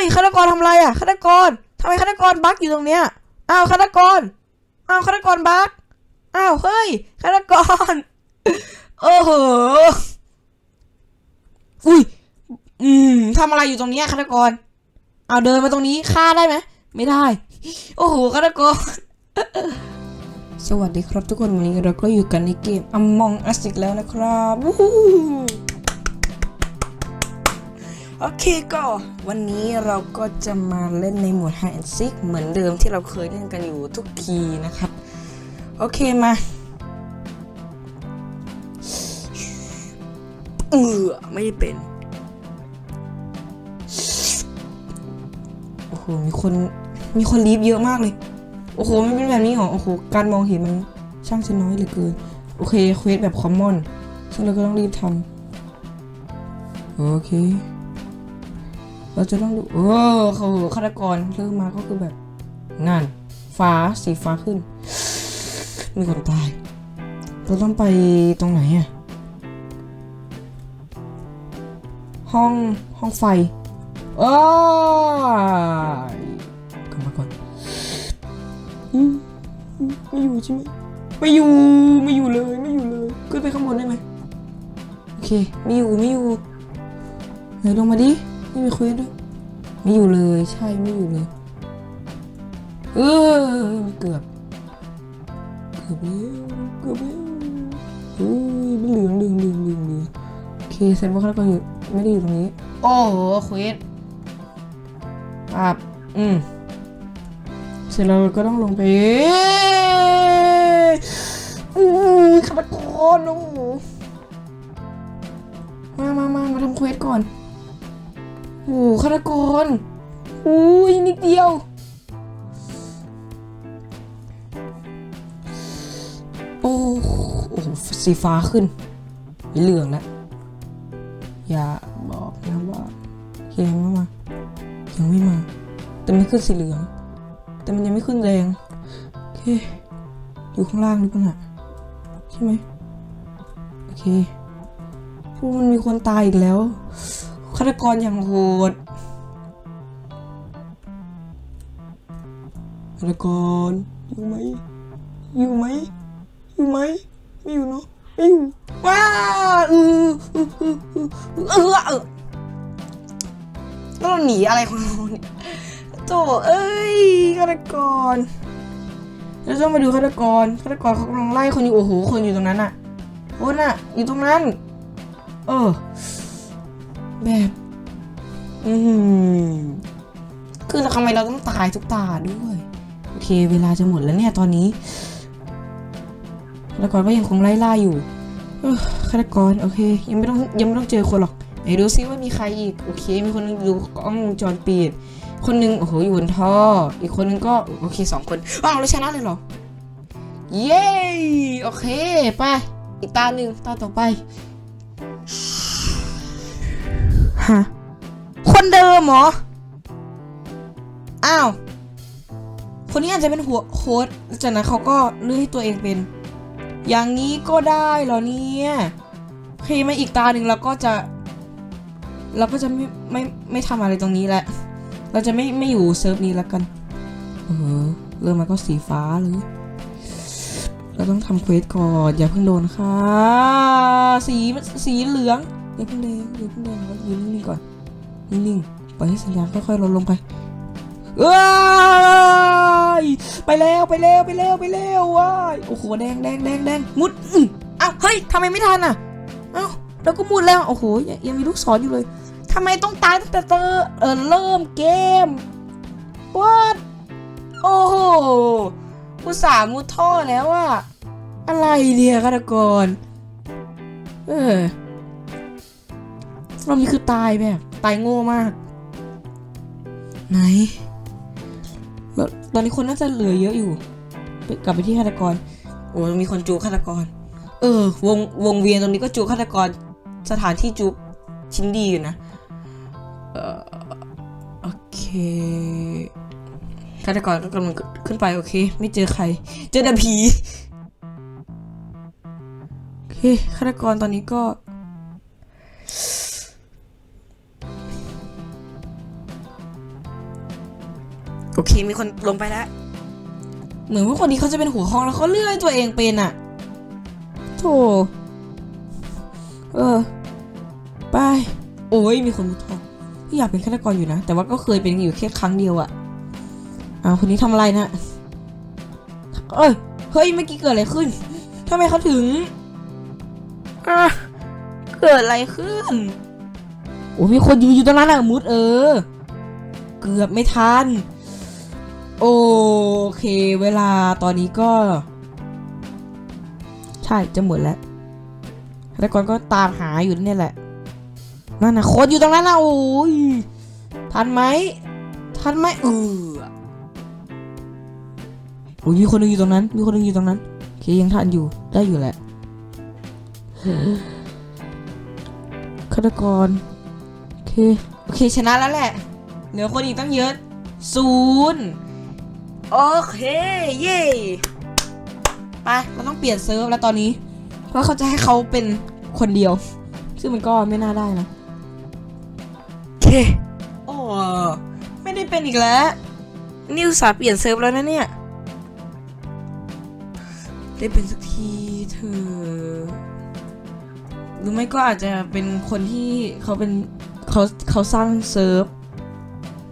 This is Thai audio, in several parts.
ยฆาตกรทำไรอะฆาตกรทำไมฆาตกรบั๊กอยู่ตรงเนี้ยอ้าวฆาตกรอ้าวฆาตกรบั๊กอ้าวเฮ้ยฆาตกรโอ้โหอุ้ยอืมทำอะไรอยู่ตรงเนี้ยฆาตกรเอาเดินมาตรงนี้ฆ่าได้ไหมไม่ได้ โอ้โหฆาตกรสวัสดีครับทุกคนวันนี้เราก็อยู่กันในเกม Among Us อีกแล้วนะครับ โอเคก็วันนี้เราก็จะมาเล่นในหมวด Hide and Seek เหมือนเดิมที่เราเคยเล่นกันอยู่ทุกทีนะครับ โอเคมาเออไม่ได้เป็น โอ้โห มีคน มีคนลีฟเยอะมากเลย โอ้โหมันเป็นแบบนี้เหรอ โอ้โห การมองเห็นมันช่างจะน้อยเหลือเกิน โอเค เควสแบบคอมมอน ซึ่งเราก็ต้องรีบทำโอเค เราจะต้องดูโอ้เขาฆาตกรเริ่มมาก็คือแบบนั่นฟ้าสีฟ้าขึ้น มีคนตาย เราต้องไปตรงไหนอะห้องห้องไฟโอ้ายกลับมาก่อนไม่อยู่ใช่ไหมไม่อยู่ไม่อยู่เลยไม่อยู่เลยขึ้นไปข้างบนได้ไหมโอเคไม่อยู่ไม่อยู่ไหนลงมาดิ ไม่มีเควสด้วยไม่อยู่เลยใช่ไม่อยู่เลย เออเกือบ เกือบแล้วเกือบแล้วเฮ้ยมันเหลืองเหลืองเหลืองเหลืองเหลืองโอเคแสดงว่าฆาตกรอยู่ไม่ได้อยู่ตรงนี้ โอ้โหเควสอะอืมเสร็จแล้วเราก็ต้องลงไปอู้ยฆาตกรโอ้โหมามามามาทำเควสก่อน โอ้ฆาตกรอุ้ยนิดเดียว โอ้โหโอ้สีฟ้าขึ้นเหลืองแล้ว อย่าบอกนะว่าเยังไม่มายังไม่มา แต่ไม่ขึ้นสีเหลือง แต่มันยังไม่ขึ้นแรงโอเค อยู่ข้างล่างหรือเปล่าน่ะใช่ไหมโอเคพวกมันมีคนตายอีกแล้ว ฆาตกรอย่างโหดฆาตกรอยู่ไหมอยู่ไหมอยู่ไหมไม่อยู่เนาะไม่อยู่ว้าเออเออเออเอเออเราหนีอะไรของเราเนี่ยโถเอ้ยฆาตกรเราต้องมาดูฆาตกรฆาตกรเขากำลังไล่คนอยู่โอ้โหคนอยู่ตรงนั้นอะคนอะอยู่ตรงนั้น เออ แบบ อืมคือทำไมเราต้องตายทุกตาด้วย โอเค เวลาจะหมดแล้วเนี่ยตอนนี้ฆาตกรก็ยังคงไล่ล่าอยู่ฆาตกรโอเค ยังไม่ต้องยังไม่ต้องเจอคนหรอกไหนดูซิว่ามีใครอีก โอเค มีคนนึงดูกล้องวงจรปิด คนหนึงโอ้โหอยู่บนท่อ อีกคนนึงก็โอเคสองคนว้าวเราชนะเลยเหรอ เย้ โอเค ไป อีกตาหนึ่งตาต่อไปะ คนเดิมเหรอ อ้าว คนนี้อาจจะเป็นหัวโค้ดจากนั้นเขาก็เลือกให้ตัวเองเป็น อย่างนี้ก็ได้เหรอเนี่ยโอเคมาอีกตาหนึ่งเราก็จะ เราก็จะไม่ไม่ไม่ทำอะไรตรงนี้แหละ เราจะไม่ไม่อยู่เซิร์ฟนี้แล้วกัน เออเริ่มมาก็สีฟ้าเลยเราต้องทำเควสก่อน อย่าเพิ่งโดนค่ะ สีสีเหลือง อย่าเพิ่งแดงอย่าเพิ่งแดงเรายืนนิ่งๆก่อนนิ่งๆปล่อยให้สัญญาณค่อยๆลดลงไปเอ้ยไปแล้วไปแล้วไปแล้วไปแล้วว้ายโอ้โหแดงแดงแดงแดงมุดอื้ออ้าวเฮ้ยทำไมไม่ทันอะเอ้าเราก็มุดแล้วโอ้โหยังมีลูกศรอยู่เลยทำไมต้องตายตั้งแต่เตอเออเริ่มเกม What โอ้โหอุตส่ามุดท่อแล้วอะอะไรเนี่ยฆาตกรเออ รอบนี้คือตายแบบ ตายโง่มาก ไหนแล้วตอนนี้คนน่าจะเหลือเยอะอยู่ไปกลับไปที่ฆาตกร โอ้มีคนจูฆาตกร เออ วงวงเวียนตรงนี้ก็จูฆาตกร สถานที่จูชิ้นดีอยู่นะ เอ่อโอเคฆาตกรก็กำลังขึ้นไปโอเค ไม่เจอใคร เจอแต่ผีโอเคฆาตกรตอนนี้ก็ โอเคมีคนลงไปแล้ว เหมือนว่าคนนี้เขาจะเป็นหัวห้องแล้วเขาเลื่อยตัวเองเป็นอะโธ่เออไปโอ้ยมีคนมุดท่อที่อยากเป็นฆาตกรอยู่นะ แต่ว่าก็เคยเป็นอยู่แค่ครั้งเดียวอะอ้าวคนนี้ทำอะไรนะเอ้ยเฮ้ยเมื่อกี้เกิดอะไรขึ้นทำไมเขาถึงเกิดอะไรขึ้นโอ้ยมีคนยืนอยู่ตรงนั้นอะมุดเออ เกือบไม่ทัน โอเค เวลาตอนนี้ก็ ใช่จะหมดแล้วแล้วก่อนก็ตามหาอยู่นี่แหละนั่นนะโคตรอยู่ตรงนั้นนะโอ้ยทันไหมทันไหมเออโอ้ยมีคนหนึงอยู่ตรงนั้น มีคนหนึงอยู่ตรงนั้นโอเคยังทันอยู่ได้อยู่แหละฆาตกรโอเคโอเคชนะแล้วแหละเหลือคนอีกตั้งเยอะศูนย์ โอเค เย่ไปเราต้องเปลี่ยนเซิร์ฟแล้วตอนนี้ เพราะเขาจะให้เขาเป็นคนเดียว ซึ่งมันก็ไม่น่าได้นะโอเคโอ้ไม่ได้เป็นอีกแล้วนี่อุตส่าเปลี่ยนเซิร์ฟแล้วนะเนี่ย ได้เป็นสักทีเธอหรือไม่ก็อาจจะเป็นคนที่เขาเป็นเขาเขาสร้างเซิร์ฟ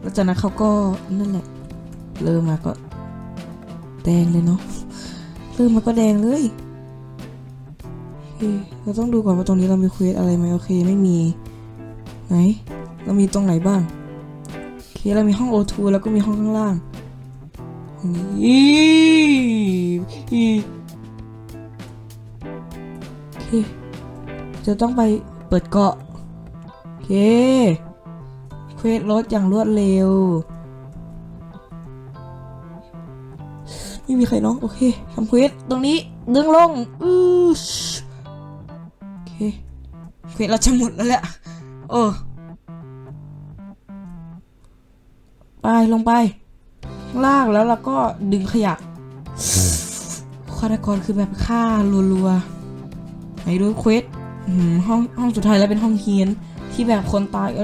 แล้วจากนั้นเขาก็นั่นแหละ เริ่มมาก็ แดงเลยเนาะเริ่มมาก็แดงเลยเราต้องดูก่อนว่าตรงนี้เรามีเควสอะไรไหมโอเคไม่มีไหนเรามีตรงไหนบ้างโอเคเรามีห้อง O2 แล้วก็มีห้องข้างล่างนี้อีโอเคจะต้องไปเปิดเกาะโอเคเควสรถอย่างรวดเร็ว ไม่มีใครน้องโอเคทำเควสตรงนี้ดึงลงอือชโอเคเควสเราจะหมดแล้วแหละโอ้ไปลงไปข้างล่างแล้วเราก็ดึงขยะฆาตกรคือแบบฆ่ารัวๆไหนดูเควสห,ห้องห้องสุดท้ายแล้วเป็นห้องเฮียนที่แบบคนตายเอ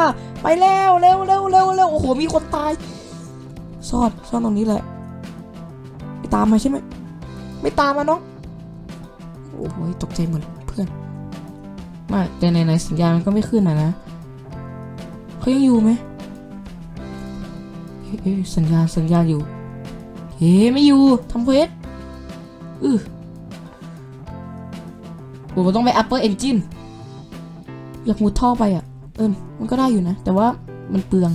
อไปแล้วเร็วเร็วเร็วเร็วโอ้โหมีคนตาย ซ่อนซ่อนตรงนี้แหละ ไม่ตามมาใช่ไหม ไม่ตามมาน้องโอ้โหตกใจหมดเลยเพื่อนไมาแต่ในในๆสัญญาณมันก็ไม่ขึ้นนะนะเขายังอยู่ไหมเอ๊ะเอ๊ะสัญญาณสัญญาณอยู่เฮ้ไม่อยู่ทำเควสอือโอ้โหต้องไป upper engine อยากมุดท่อไปอะ เอิมมันก็ได้อยู่นะ แต่ว่ามันเปลือง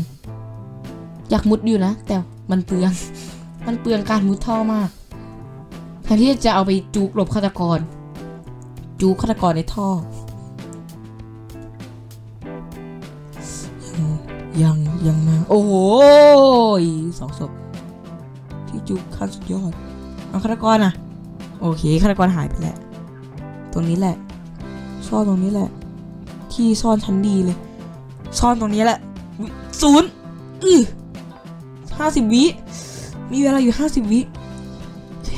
อยากมุดอยู่นะ แต่มันเปลือง มันเปลืองการมุดท่อมากแทนที่จะเอาไปจูกหลบฆาตกร จูกฆาตกรในท่อ ยังยังยังนะโอ้โหยสองศพที่จูกขั้นสุดยอด เอาฆาตกรอะ โอเคฆาตกรหายไปแล้ว ตรงนี้แหละ ซ่อนตรงนี้แหละ ที่ซ่อนชั้นดีเลย ซ่อนตรงนี้แหละศูนย์อือ ห้าสิบวิ มีเวลาอยู่ห้าสิบวิเค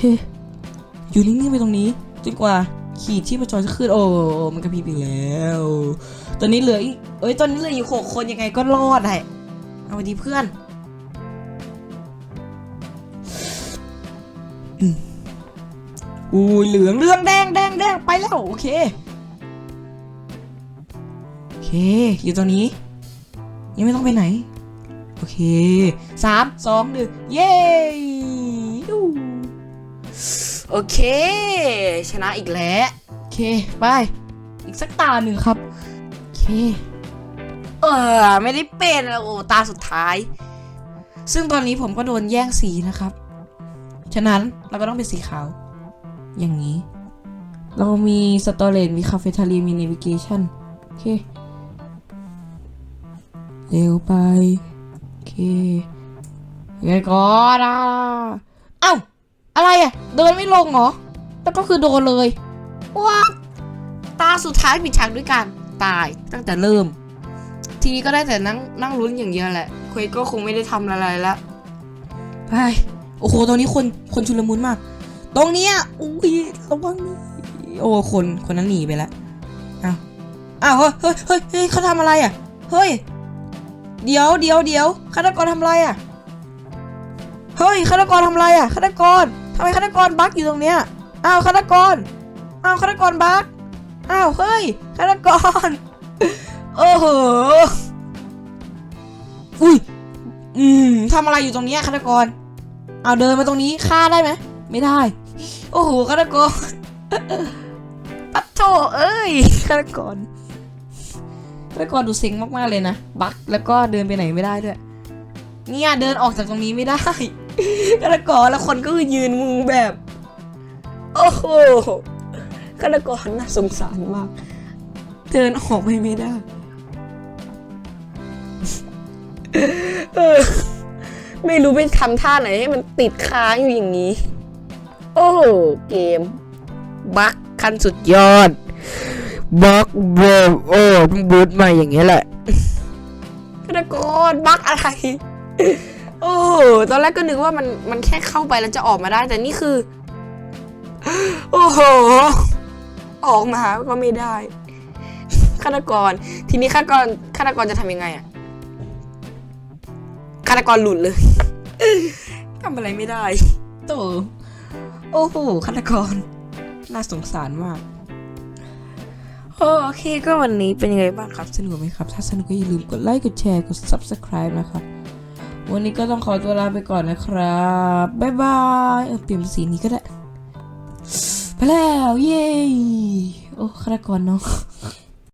อยู่นิ่งๆไปตรงนี้จนกว่าขีดที่ประจรจะขึ้นโอ้ มันกระพริบอีกแล้ว ตอนนี้เหลืออีกเอ้ย ตอนนี้เหลืออยู่หกคนยังไงก็รอดแหละเอาดีเพื่อนอืมอุ้เหลืองเรื่องแดงแดงแดงไปแล้ว โอเคโอเค อยู่ตรงนี้ ยังไม่ต้องไปไหน โอเคสามสองหนึ่งเย้โอเค ชนะอีกแล้วโอเคไปอีกสักตาหนึ่งครับโอเค เออไม่ได้เป็นอะโอ้ตาสุดท้าย ซึ่งตอนนี้ผมก็โดนแย่งสีนะครับ ฉะนั้นเราก็ต้องเป็นสีขาว อย่างนี้ เรามีสตอเรจมีคาเฟทารีมีเนวิเกชันโอเค เร็วไป ไงก่อนอะเอ้า อะไรอะ เดินไม่ลงเหรอ แล้วก็คือโดนเลยว้าตาสุดท้ายปิดฉากด้วยการตายตั้งแต่เริ่ม ทีนี้ก็ได้แต่นั่งนั่งลุ้นอย่างเดียวแหละเควก็คงไม่ได้ทำอะไรละไปโอ้โหตรงนี้คนคนชุลมุนมาก ตรงเนี้ยอุ้ยระวังนี่โอ้คนคนนั้นหนีไปแล้วอ้าวอ้าวเฮ้ยเฮ้ยเฮ้ยเขาทำอะไรอะเฮ้ย เดี๋ยวเดี๋ยวเดี๋ยวฆาตกรทำอะไรอะเฮ้ยฆาตกรทำอะไรอะฆาตกรทำไมฆาตกรบั๊กอยู่ตรงเนี้ยอ้าวฆาตกรอ้าวฆาตกรบั๊กอ้าวเฮ้ยฆาตกรโอ้โหอุ้ยอืมทำอะไรอยู่ตรงเนี้ยฆาตกรเอาเดินมาตรงนี้ฆ่าได้ไหมไม่ได้ โอ้โหฆาตกรปัดโถเอ้ยฆาตกร ฆาตกรดูเซ็งมากๆเลยนะ บั๊กแล้วก็เดินไปไหนไม่ได้ด้วย เนี่ยเดินออกจากตรงนี้ไม่ได้ฆาตกรแล้วคนก็คือยืนมุงแบบ โอ้โหฆาตกรน่าสงสารมาก เดินออกไปไม่ได้เออไม่รู้ไปทำท่าไหนให้มันติดค้างอยู่อย่างนี้ โอ้โห เกม บักขั้นสุดยอด บักเบลโอ้ต้องบูทมาอย่างเงี้ยแหละฆาตกรบักอะไร โอ้ตอนแรกก็นึกว่ามันมันแค่เข้าไปแล้วจะออกมาได้ แต่นี่คือ โอ้โห ออกมาก็ไม่ได้ฆาตกร ทีนี้ฆาตกรฆาตกรจะทำยังไงอะฆาตกรหลุดเลยทำอะไรไม่ได้โตโอ้โหฆาตกร น่าสงสารมาก โอเคก็วันนี้เป็นยังไงบ้างครับ สนุกไหมครับ ถ้าสนุกก็อย่าลืมกดไลค์ กดแชร์ กด subscribe นะครับ วันนี้ก็ต้องขอตัวลาไปก่อนนะครับ บ๊ายบายเออเปลี่ยนสีนี้ก็ได้ ไปแล้ว เย้ โอ้ฆาตกรเนาะ